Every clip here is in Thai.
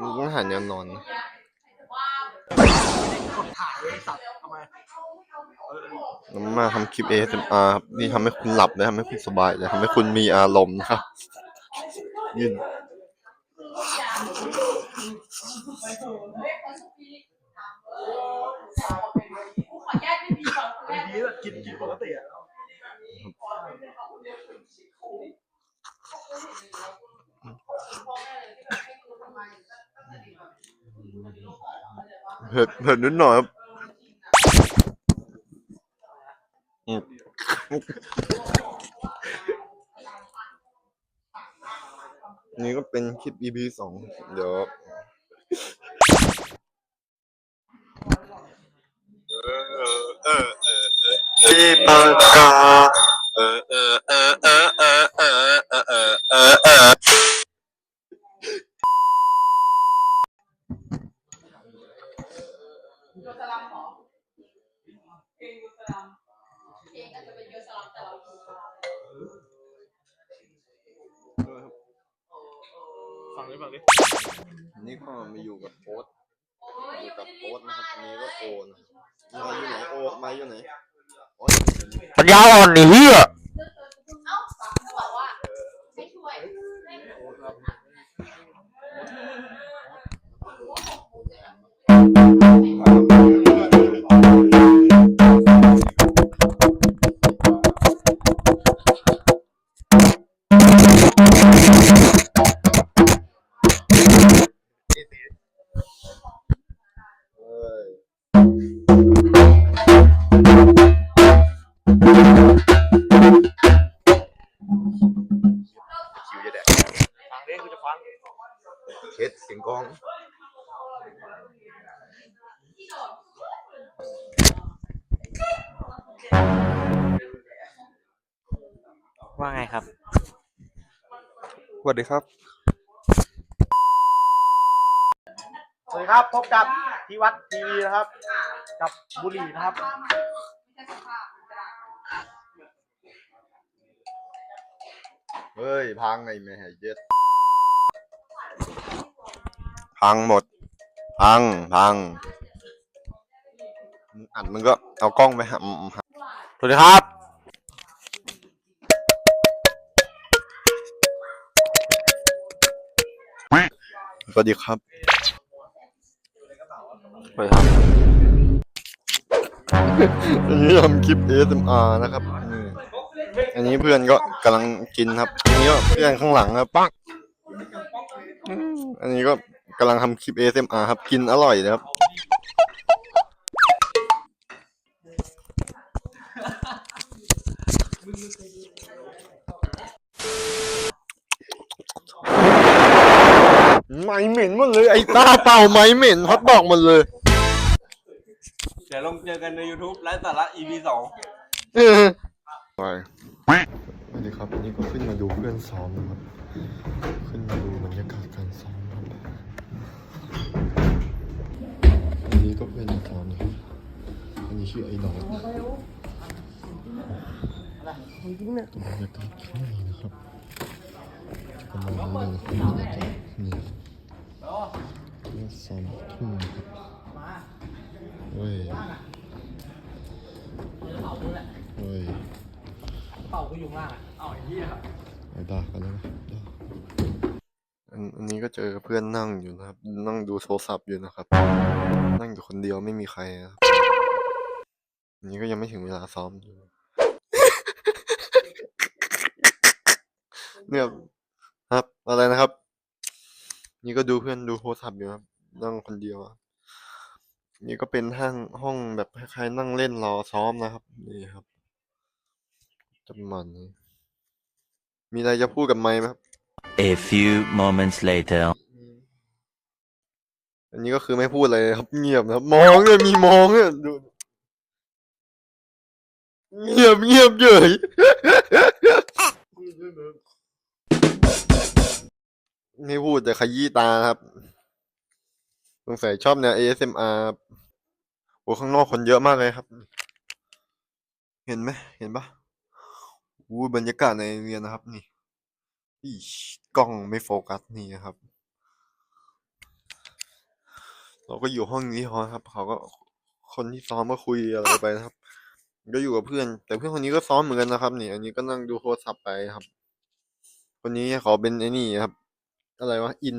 มึงต้องหาแนวนอนนะกดถ่ายไอ้สัตว์ทำไมเออแล้วมาทำคลิป ASMR ครับนี่ทำให้คุณหลับนะทำให้คุณสบายนะทำให้คุณมีอารมณ์นะครับยืนไอ้ดีแบบกินกินปกติอะ เผ็ดเผ็ดนิดหน่อยครับนี่ก็เป็นคลิป EP สองเดี๋ยวที่ปากกาเออเออเออเออเออเออเออ เออเออเออโยสลัมเหรอเพลงโยสลัมเพลงอาจจะเป็นโยสลัมแต่เราดูสลัมฟังดิฟังดินี่ก็มาอยู่กับโอ๊ตโอ้อยยู่ยังกับไม่ได้รีโอ๊บตนะมาครับอันเลนี้ยก็โอนะมาอยู่ไหนโอมาอยู่ไหนโอ๊ตปัญญาอ่อนนี่เฮียเอ้า ว่าไงครับ สวัสดีครับ สวัสดีครับ พบกับที่วัดทีวีนะครับ กับบุหรี่นะครับ เฮ้ย พังไงแม่เย็ด พังหมด พัง พังมึงอัดมึงก็เอากล้องไปหำห สวัสดีครับำสวัสดีครับ สวัสดีครับอันนี้ทำคลิป ASMR นะครับนี่อันนี้เพื่อนก็กำลังกินครับ อันนี้ก็เพื่อนข้างหลังครับปังอืมอันนี้ก็กำลังทำคลิป ASMR ครับ กินอร่อยนะครับ ไม่เหม็นหมดเลยไอ้ตาเปล่าไม่เหม็นฮอตบอกหมดเลยเดี๋ยวลงเจอกันใน YouTube ไลฟ์สาระ EP สองเออไปสวัสดีครับวันนี้ก็ขึ้นมาดูเพื่อนซ้อมนะครับ ขึ้นมาดูบรรยากาศการซ้อมครับอันนี้ก็เพื่อนซ้อมนะครับอันนี้ชื่อไอ้ดอ กบรรยากาศข้างในนะครับประมาณนี้นะครับบรรยากาศนี่เพื่อนซ้อมทุ่มนะครับเว้ยเว้ยเป่ากูอยู่ข้างล่างอะเอาไอ้เหี้ยไปด่ากันแล้วนะด่าอันอันนี้ก็เจอเพื่อนนั่งอยู่นะครับ นั่งดูโทรศัพท์อยู่นะครับ นั่งอยู่คนเดียวไม่มีใครนะครับอันนี้ก็ยังไม่ถึงเวลาซ้อมอยู่ เนี่ยครับ อะไรนะครับ นี่ก็ดูเพื่อนดูโทรศัพท์อยู่ครับนั่งคนเดียวอะนี่ก็เป็นห้างห้องแบบคล้ายๆนั่งเล่นรอซ้อมนะครับ นี่ครับจะประมาณนี้มีอะไรจะพูดกับไมค์ไหมครับ A few moments later. อันนี้ก็คือไม่พูดอะไรเลยครับ เงียบนะครับ มองเนี่ยมีมองเนี่ยดูเงียบเงียบเฉย ไม่พูดแต่ขยี้ตาครับสงสัยชอบแนว ASMR ครับโอ้ข้างนอกคนเยอะมากเลยครับ เห็นไหมเห็นปะอู้บรรยากาศในเรียนนะครับ นี่อีกล้องไม่โฟกัสนี่นะครับ เราก็อยู่ห้องนี้พอครับ เขาก็คนที่ซ้อมก็คุยอะไรไปนะครับ ก็อยู่กับเพื่อน แต่เพื่อนคนนี้ก็ซ้อมเหมือนกันนะครับ นี่ อันนี้ก็นั่งดูโทรศัพท์ไปครับ คนนี้เขอเป็นไอ้นี่ครับ อะไรวะ อิน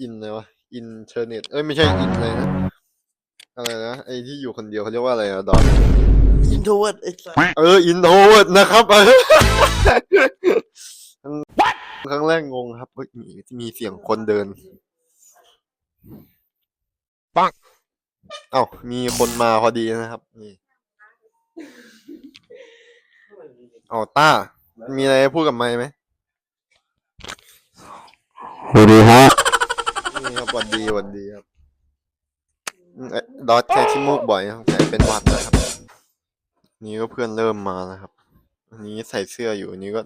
อินอะไรวะ อินเทอร์เน็ต เอ้ยไม่ใช่อินอะไรนะ อะไรนะ ไอ้ที่อยู่คนเดียวเขาเรียกว่าอะไรอะดอนอินโทรเวิร์ดไอ้สัสเออ อินโทรเวิร์ดนะครับเออครั้งแรกงงครับเฮ้ยมีมีเสียงคนเดิน ปังเอ้ามีคนมาพอดีนะครับ นี่เอาต้า มีอะไรพูดกับไมค์ไหม สวัสดีฮะนี่ครับหวันดีหวันดีครับอืมเอ๊ะดอทแค่ขี้มูกบ่อยครับแต่เป็นหวัดนะครับ นี่ก็เพื่อนเริ่มมาแล้วครับ อันนี้ใส่เสื้ออยู่อันนี้ก็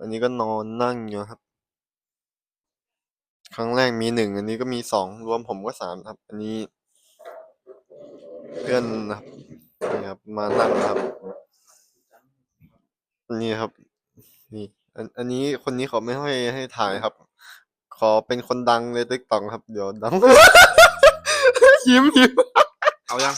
อันนี้ก็นอนนั่งอยู่ครับ ครั้งแรกมีหนึ่งอันนี้ก็มีสองรวมผมก็สามครับ อันนี้ เพื่อนนะครับนี่ครับ มานั่งนะครับอันนี้ครับ นี่ อันอันนี้คนนี้เขาไม่ให้ให้ถ่ายครับ ขอเป็นคนดังในติ๊กต็อกครับ เดี๋ยวดัง ยิ้มยิ้ม เอายัง